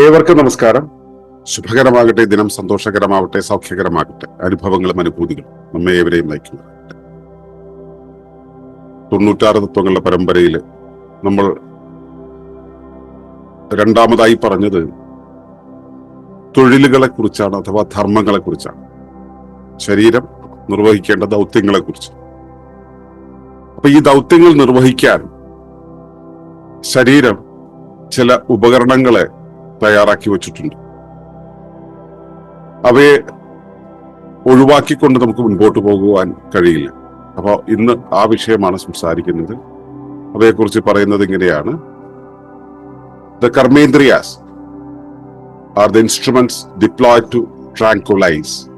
ഏവർക്കും നമസ്കാരം. ശുഭകരമാകട്ടെ ദിനം സന്തോഷകരമാവട്ടെ സൗഖ്യകരമാകട്ടെ അനുഭവങ്ങളും അനുഭൂതികളും നമ്മെ ഏവരെയും നയിക്കുന്നതാകട്ടെ തൊണ്ണൂറ്റാറ് തത്വങ്ങളുടെ പരമ്പരയിൽ നമ്മൾ രണ്ടാമതായി പറഞ്ഞത് തൊഴിലുകളെ കുറിച്ചാണ് അഥവാ ധർമ്മങ്ങളെ കുറിച്ചാണ് ശരീരം നിർവഹിക്കേണ്ട ദൗത്യങ്ങളെ കുറിച്ച് അപ്പൊ ഈ ദൗത്യങ്ങൾ നിർവഹിക്കാൻ ശരീരം ചില ഉപകരണങ്ങളെ തയ്യാറാക്കി വച്ചിട്ടുണ്ട്. അവയെ ഒഴിവാക്കിക്കൊണ്ട് നമുക്ക് മുൻപോട്ട് പോകുവാൻ കഴിയില്ല. അപ്പോൾ ഇന്ന് ആ വിഷയമാണ് സംസാരിക്കുന്നത്. അവയെക്കുറിച്ച് പറയുന്നത് ഇങ്ങനെയാണ്. The karmendriyas are the instruments deploy to tranquilize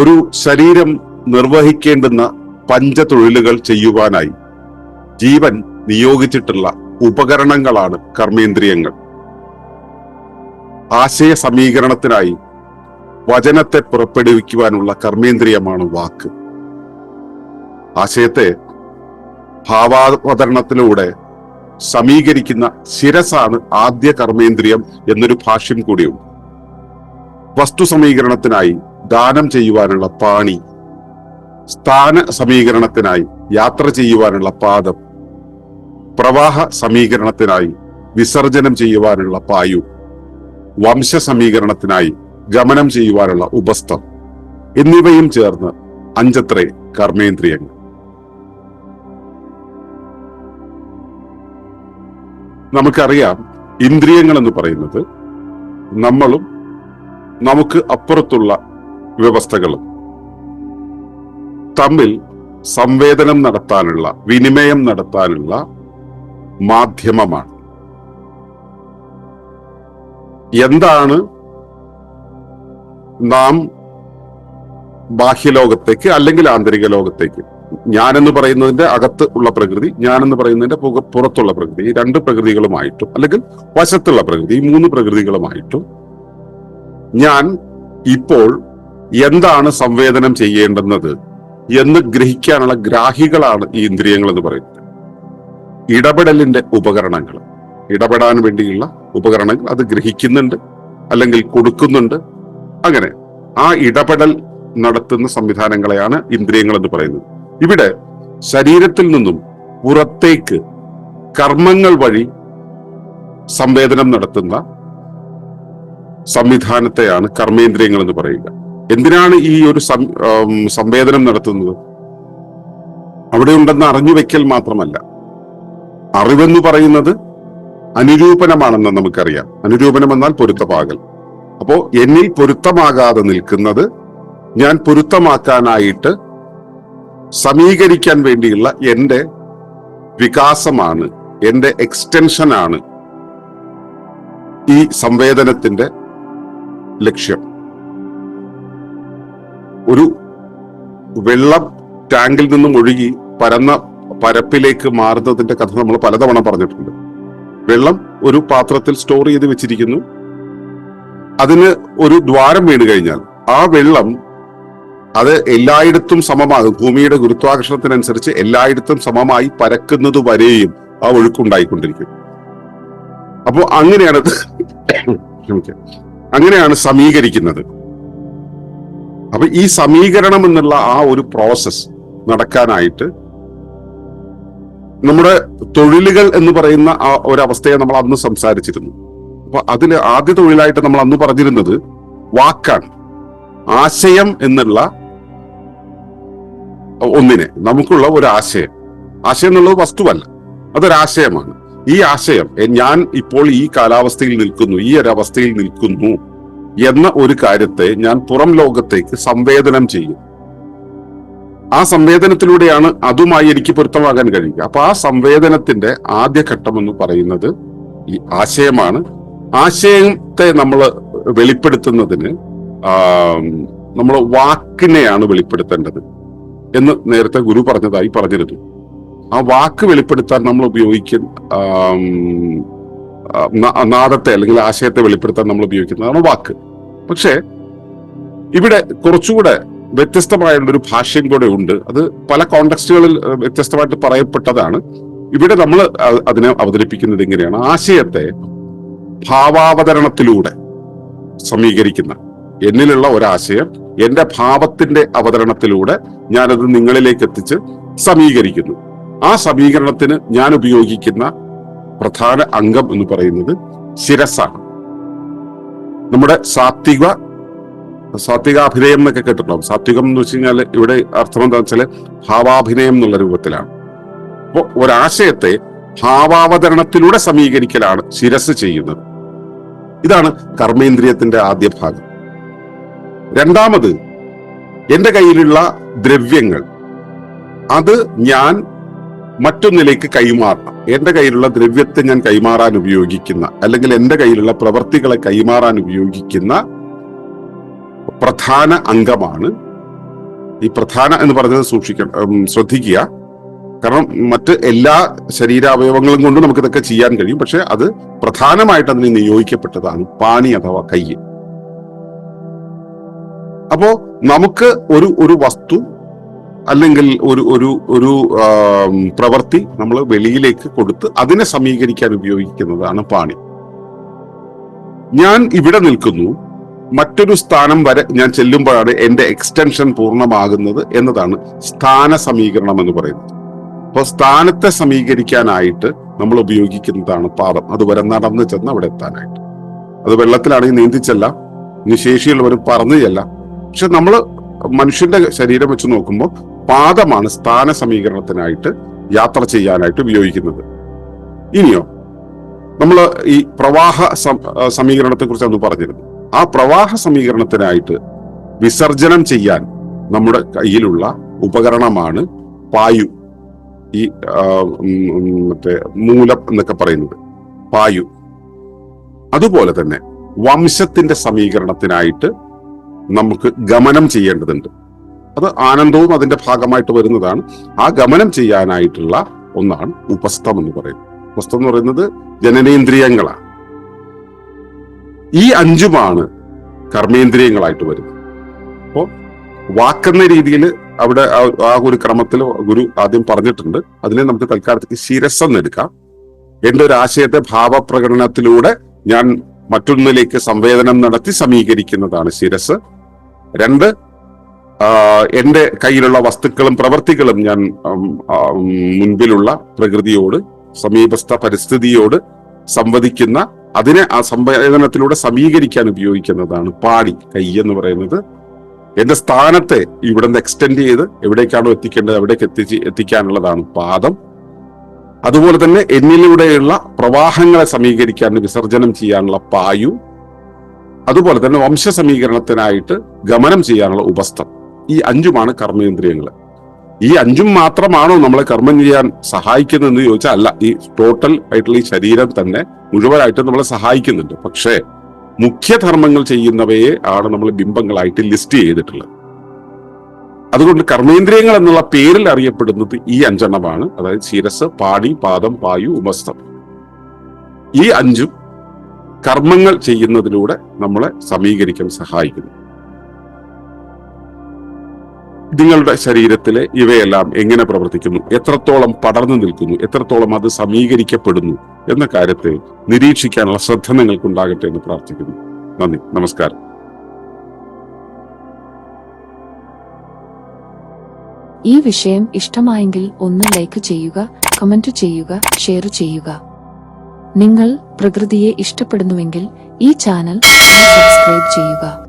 ഒരു ശരീരം നിർവഹിക്കേണ്ടുന്ന പഞ്ചതൊഴിലുകൾ ചെയ്യുവാനായി ജീവൻ നിയോഗിച്ചിട്ടുള്ള ഉപകരണങ്ങളാണ് കർമ്മേന്ദ്രിയങ്ങൾ. ആശയ സമീകരണത്തിനായി വചനത്തെ പുറപ്പെടുവിക്കുവാനുള്ള കർമ്മേന്ദ്രിയമാണ് വാക്ക്. ആശയത്തെ ഭാവാവതരണത്തിലൂടെ സമീകരിക്കുന്ന ശിരസാണ് ആദ്യ കർമ്മേന്ദ്രിയം എന്നൊരു ഭാഷ്യം കൂടിയുണ്ട്. വസ്തു സമീകരണത്തിനായി ദാനം ചെയ്യുവാനുള്ള പാണി സ്ഥാന സമീകരണത്തിനായി യാത്ര ചെയ്യുവാനുള്ള പാദം പ്രവാഹ സമീകരണത്തിനായി വിസർജനം ചെയ്യുവാനുള്ള പായു വംശ സമീകരണത്തിനായി ഗമനം ചെയ്യുവാനുള്ള ഉപസ്ഥം എന്നിവയും ചേർന്ന് അഞ്ചത്രേ കർമ്മേന്ദ്രിയങ്ങൾ. നമുക്കറിയാം ഇന്ദ്രിയങ്ങൾ എന്ന് പറയുന്നത് നമ്മളും നമുക്ക് അപ്പുറത്തുള്ള വ്യവസ്ഥകളും തമ്മിൽ സംവേദനം നടത്താനുള്ള വിനിമയം നടത്താനുള്ള മാധ്യമമാണ്. എന്താണ് നാം ബാഹ്യലോകത്തേക്ക് അല്ലെങ്കിൽ ആന്തരിക ലോകത്തേക്ക്? ഞാനെന്ന് പറയുന്നതിന്റെ അകത്ത് ഉള്ള പ്രകൃതി ഞാനെന്ന് പറയുന്നതിന്റെ പുക- പുറത്തുള്ള പ്രകൃതി ഈ രണ്ട് പ്രകൃതികളുമായിട്ടും അല്ലെങ്കിൽ വശത്തുള്ള പ്രകൃതി ഈ മൂന്ന് പ്രകൃതികളുമായിട്ടും ഞാൻ ഇപ്പോൾ എന്താണ് സംവേദനം ചെയ്യേണ്ടുന്നത് എന്ന് ഗ്രഹിക്കാനുള്ള ഗ്രാഹികളാണ് ഈ ഇന്ദ്രിയങ്ങൾ എന്ന് പറയുന്നത്. ഇടപെടലിന്റെ ഉപകരണങ്ങൾ. ഇടപെടാൻ വേണ്ടിയുള്ള ഉപകരണങ്ങൾ അത് ഗ്രഹിക്കുന്നുണ്ട് അല്ലെങ്കിൽ കൊടുക്കുന്നുണ്ട്. അങ്ങനെ ആ ഇടപെടൽ നടത്തുന്ന സംവിധാനങ്ങളെയാണ് ഇന്ദ്രിയങ്ങൾ എന്ന് പറയുന്നത്. ഇവിടെ ശരീരത്തിൽ നിന്നും പുറത്തേക്ക് കർമ്മങ്ങൾ വഴി സംവേദനം നടത്തുന്ന സംവിധാനത്തെയാണ് കർമ്മേന്ദ്രിയങ്ങൾ എന്ന് പറയുക. എന്തിനാണ് ഈ ഒരു സംവേദനം നടത്തുന്നത്? അവിടെ ഉണ്ടെന്ന് അറിഞ്ഞു വെക്കൽ മാത്രമല്ല. അറിവെന്ന് പറയുന്നത് അനുരൂപനമാണെന്ന് നമുക്കറിയാം. അനുരൂപനം എന്നാൽ പൊരുത്തമാകൽ. അപ്പോ എന്നിൽ പൊരുത്തമാകാതെ നിൽക്കുന്നത് ഞാൻ പൊരുത്തമാക്കാനായിട്ട് സമീകരിക്കാൻ വേണ്ടിയുള്ള എന്റെ വികാസമാണ് എന്റെ എക്സ്റ്റൻഷനാണ് ഈ സംവേദനത്തിന്റെ ലക്ഷ്യം. ഒരു വെള്ളം ടാങ്കിൽ നിന്നും ഒഴുകി പരന്ന പരപ്പിലേക്ക് മാറുന്നതിന്റെ കഥ നമ്മൾ പലതവണ പറഞ്ഞിട്ടുണ്ട്. വെള്ളം ഒരു പാത്രത്തിൽ സ്റ്റോർ ചെയ്ത് വെച്ചിരിക്കുന്നു. അതിന് ഒരു ദ്വാരം വീണ് കഴിഞ്ഞാൽ ആ വെള്ളം അത് എല്ലായിടത്തും സമമാകും ഭൂമിയുടെ ഗുരുത്വാകർഷണത്തിനനുസരിച്ച് എല്ലായിടത്തും സമമായി പരക്കുന്നത് വരെയും ആ ഒഴുക്കുണ്ടായിക്കൊണ്ടിരിക്കും അപ്പോ അങ്ങനെയാണ് അങ്ങനെയാണ് സമീകരിക്കുന്നത്. അപ്പൊ ഈ സമീകരണം എന്നുള്ള ആ ഒരു പ്രോസസ് നടക്കാനായിട്ട് നമ്മുടെ തൊഴിലുകൾ എന്ന് പറയുന്ന ആ ഒരവസ്ഥയെ നമ്മൾ അന്ന് സംസാരിച്ചിരുന്നു. അപ്പൊ അതിൽ ആദ്യ തൊഴിലായിട്ട് നമ്മൾ അന്ന് പറഞ്ഞിരുന്നത് വാക്കാണ്. ആശയം എന്നുള്ള ഒന്നിനെ. നമുക്കുള്ള ഒരു ആശയം. ആശയം എന്നുള്ളത് വസ്തുവല്ല. അതൊരാശയമാണ്. ഈ ആശയം ഞാൻ ഇപ്പോൾ ഈ കാലാവസ്ഥയിൽ നിൽക്കുന്നു ഈ ഒരു അവസ്ഥയിൽ നിൽക്കുന്നു എന്ന ഒരു കാര്യത്തെ ഞാൻ പുറം ലോകത്തേക്ക് സംവേദനം ചെയ്യും. ആ സംവേദനത്തിലൂടെയാണ് അതുമായി എനിക്ക് പൊരുത്തമാകാൻ കഴിയുക. അപ്പൊ ആ സംവേദനത്തിന്റെ ആദ്യ ഘട്ടം എന്ന് പറയുന്നത് ഈ ആശയമാണ്. ആശയത്തെ നമ്മൾ വെളിപ്പെടുത്തുന്നതിന് നമ്മൾ വാക്കിനെയാണ് വെളിപ്പെടുത്തേണ്ടത് എന്ന് നേരത്തെ ഗുരു പറഞ്ഞതായി പറഞ്ഞിരുന്നു. ആ വാക്ക് വെളിപ്പെടുത്താൻ നമ്മൾ ഉപയോഗിക്കുന്ന നാദത്തെ അല്ലെങ്കിൽ ആശയത്തെ വെളിപ്പെടുത്താൻ നമ്മൾ ഉപയോഗിക്കുന്നതാണ് വാക്ക്. പക്ഷേ ഇവിടെ കുറച്ചുകൂടെ വ്യത്യസ്തമായുള്ള ഭാഷയും കൂടെ ഉണ്ട്. അത് പല കോണ്ടക്സ്റ്റുകളിൽ വ്യത്യസ്തമായിട്ട് പറയപ്പെട്ടതാണ്. ഇവിടെ നമ്മൾ അതിനെ അവതരിപ്പിക്കുന്നത് എങ്ങനെയാണ് ആശയത്തെ ഭാവാവതരണത്തിലൂടെ സമീകരിക്കുന്ന എന്നിലുള്ള ഒരാശയം എന്റെ ഭാവത്തിന്റെ അവതരണത്തിലൂടെ ഞാനത് നിങ്ങളിലേക്ക് എത്തിച്ച് സമീകരിക്കുന്നു. ആ സമീകരണത്തിന് ഞാൻ ഉപയോഗിക്കുന്ന പ്രധാന അംഗം എന്ന് പറയുന്നത് ശിരസാണ്. നമ്മുടെ സാത്വിക സാത്വികാഭിനയം എന്നൊക്കെ കേട്ടിട്ടുണ്ടാവും. സാത്വികം എന്ന് വെച്ച് കഴിഞ്ഞാൽ ഇവിടെ അർത്ഥം എന്താ വെച്ചാൽ ഭാവാഭിനയം എന്നുള്ള രൂപത്തിലാണ്. അപ്പോൾ ഒരാശയത്തെ ഭാവാവതരണത്തിലൂടെ സമീകരിക്കലാണ് ശിരസ് ചെയ്യുന്നത്. ഇതാണ് കർമ്മേന്ദ്രിയത്തിന്റെ ആദ്യ ഭാഗം. രണ്ടാമത് എന്റെ കയ്യിലുള്ള ദ്രവ്യങ്ങൾ അത് ഞാൻ മറ്റൊന്നിലേക്ക് കൈമാറണം. എന്റെ കയ്യിലുള്ള ദ്രവ്യത്തെ ഞാൻ കൈമാറാൻ ഉപയോഗിക്കുന്ന അല്ലെങ്കിൽ എന്റെ കയ്യിലുള്ള പ്രവർത്തികളെ കൈമാറാൻ ഉപയോഗിക്കുന്ന പ്രധാന അംഗമാണ്. ഈ പ്രധാന എന്ന് പറഞ്ഞത് സൂക്ഷിക്കണം ശ്രദ്ധിക്കുക. കാരണം മറ്റ് എല്ലാ ശരീരാവയവങ്ങളും കൊണ്ട് നമുക്ക് ഇതൊക്കെ ചെയ്യാൻ കഴിയും. പക്ഷെ അത് പ്രധാനമായിട്ട് അതിന് നിയോഗിക്കപ്പെട്ടതാണ്. പാണി അഥവാ കയ്യ്. അപ്പോ നമുക്ക് ഒരു ഒരു വസ്തു അല്ലെങ്കിൽ ഒരു ഒരു ഒരു പ്രവൃത്തി നമ്മൾ വെളിയിലേക്ക് കൊടുത്ത് അതിനെ സമീകരിക്കാൻ ഉപയോഗിക്കുന്നതാണ് പാണി ഞാൻ ഇവിടെ നിൽക്കുന്നു. മറ്റൊരു സ്ഥാനം വരെ ഞാൻ ചെല്ലുമ്പോഴാണ് എന്റെ എക്സ്റ്റൻഷൻ പൂർണമാകുന്നത് എന്നതാണ് സ്ഥാന സമീകരണം എന്ന് പറയുന്നത്. അപ്പോൾ സ്ഥാനത്തെ സമീകരിക്കാനായിട്ട് നമ്മൾ ഉപയോഗിക്കുന്നതാണ് പാദം. അതുവരെ നടന്നു ചെന്ന് അവിടെ എത്താനായിട്ട്. അത് വെള്ളത്തിലാണെങ്കിൽ നീന്തിച്ചല്ല ഇനി ശേഷിയുള്ളവരും പറഞ്ഞു ചെല്ലാം. പക്ഷെ നമ്മൾ മനുഷ്യന്റെ ശരീരം വെച്ച് നോക്കുമ്പോൾ പാദമാണ് സ്ഥാന സമീകരണത്തിനായിട്ട് യാത്ര ചെയ്യാനായിട്ട് ഉപയോഗിക്കുന്നത്. ഇനിയോ നമ്മൾ ഈ പ്രവാഹ സമീകരണത്തെ കുറിച്ച് അന്ന് പറഞ്ഞിരുന്നു. ആ പ്രവാഹ സമീകരണത്തിനായിട്ട് വിസർജനം ചെയ്യാൻ നമ്മുടെ കയ്യിലുള്ള ഉപകരണമാണ് പായു. ഈ മറ്റേ മൂലം എന്നൊക്കെ പറയുന്നത്. പായു. അതുപോലെ തന്നെ വംശത്തിന്റെ സമീകരണത്തിനായിട്ട് നമുക്ക് ഗമനം ചെയ്യേണ്ടതുണ്ട്. അത് ആനന്ദവും അതിന്റെ ഭാഗമായിട്ട് വരുന്നതാണ്. ആ ഗമനം ചെയ്യാനായിട്ടുള്ള ഒന്നാണ് ഉപസ്ഥം എന്ന് പറയുന്നത്. ഉപസ്ഥം എന്ന് പറയുന്നത് ജനനേന്ദ്രിയങ്ങളാണ്. ഈ അഞ്ചുമാണ് കർമ്മേന്ദ്രിയങ്ങളായിട്ട് വരുന്നത്. അപ്പോൾ വാക്കെന്ന രീതിയിൽ അവിടെ ആ- ഒരു ക്രമത്തിൽ ഗുരു ആദ്യം പറഞ്ഞിട്ടുണ്ട്. അതിനെ നമുക്ക് തൽക്കാലത്തേക്ക് ശിരസ്സെന്ന് എടുക്കാം. എന്റെ ഒരു ആശയത്തെ ഭാവപ്രകടനത്തിലൂടെ ഞാൻ മറ്റൊന്നിലേക്ക് സംവേദനം നടത്തി സമീകരിക്കുന്നതാണ് ശിരസ് രണ്ട് എന്റെ കയ്യിലുള്ള വസ്തുക്കളും പ്രവൃത്തികളും ഞാൻ മുൻപിലുള്ള പ്രകൃതിയോട് സമീപസ്ഥ പരിസ്ഥിതിയോട് സംവദിക്കുന്ന അതിനെ ആ സംവേദനത്തിലൂടെ സമീകരിക്കാൻ ഉപയോഗിക്കുന്നതാണ് പാടി കൈ എന്ന് പറയുന്നത്. എന്റെ സ്ഥാനത്തെ ഇവിടെ നിന്ന് എക്സ്റ്റെൻഡ് ചെയ്ത് എവിടേക്കാണോ എത്തിക്കേണ്ടത് എവിടേക്ക് എത്തിച്ച് എത്തിക്കാനുള്ളതാണ് പാദം. അതുപോലെ തന്നെ എന്നിലൂടെയുള്ള പ്രവാഹങ്ങളെ സമീകരിക്കാൻ വിസർജനം ചെയ്യാനുള്ള പായു. അതുപോലെ തന്നെ വംശ സമീകരണത്തിനായിട്ട് ഗമനം ചെയ്യാനുള്ള ഉപസ്ഥം. ഈ അഞ്ചുമാണ് കർമ്മേന്ദ്രിയങ്ങൾ ഈ അഞ്ചും മാത്രമാണോ നമ്മളെ കർമ്മം ചെയ്യാൻ സഹായിക്കുന്നതെന്ന് ചോദിച്ചാൽ അല്ല. ഈ ടോട്ടൽ ആയിട്ടുള്ള ഈ ശരീരം തന്നെ മുഴുവനായിട്ട് നമ്മളെ സഹായിക്കുന്നുണ്ട്. പക്ഷേ മുഖ്യധർമ്മങ്ങൾ ചെയ്യുന്നവയെ ആണ് നമ്മൾ ബിംബങ്ങളായിട്ട് ലിസ്റ്റ് ചെയ്തിട്ടുള്ളത്. അതുകൊണ്ട് കർമ്മേന്ദ്രിയങ്ങൾ എന്നുള്ള പേരിൽ അറിയപ്പെടുന്നത് ഈ അഞ്ചെണ്ണമാണ്. അതായത് ശിരസ് പാടി പാദം പായു ഉപസ്ഥം. ഈ അഞ്ചും കർമ്മങ്ങൾ ചെയ്യുന്നതിലൂടെ നമ്മളെ സമീകരിക്കാൻ സഹായിക്കുന്നു. നിങ്ങളുടെ ശരീരത്തിലെ ഇവയെല്ലാം എങ്ങനെ പ്രവർത്തിക്കുന്നു? എത്രത്തോളം പടർന്നു നിൽക്കുന്നു? എത്രത്തോളം അത് സമീകരിക്കപ്പെടുന്നു? എന്ന കാര്യത്തെ നിരീക്ഷിക്കാനുള്ള ശ്രദ്ധ നിങ്ങൾക്കുണ്ടാകട്ടെ എന്ന് പ്രാർത്ഥിക്കുന്നു. നന്ദി. നമസ്കാരം. ഈ വിഷയം ഇഷ്ടമായെങ്കിൽ ഒന്ന് ലൈക്ക് ചെയ്യുക കമന്റ് ചെയ്യുക ഷെയർ ചെയ്യുക. നിങ്ങൾ പ്രകൃതിയെ ഇഷ്ടപ്പെടുന്നുവെങ്കിൽ ഈ ചാനൽ സബ്സ്ക്രൈബ് ചെയ്യുക.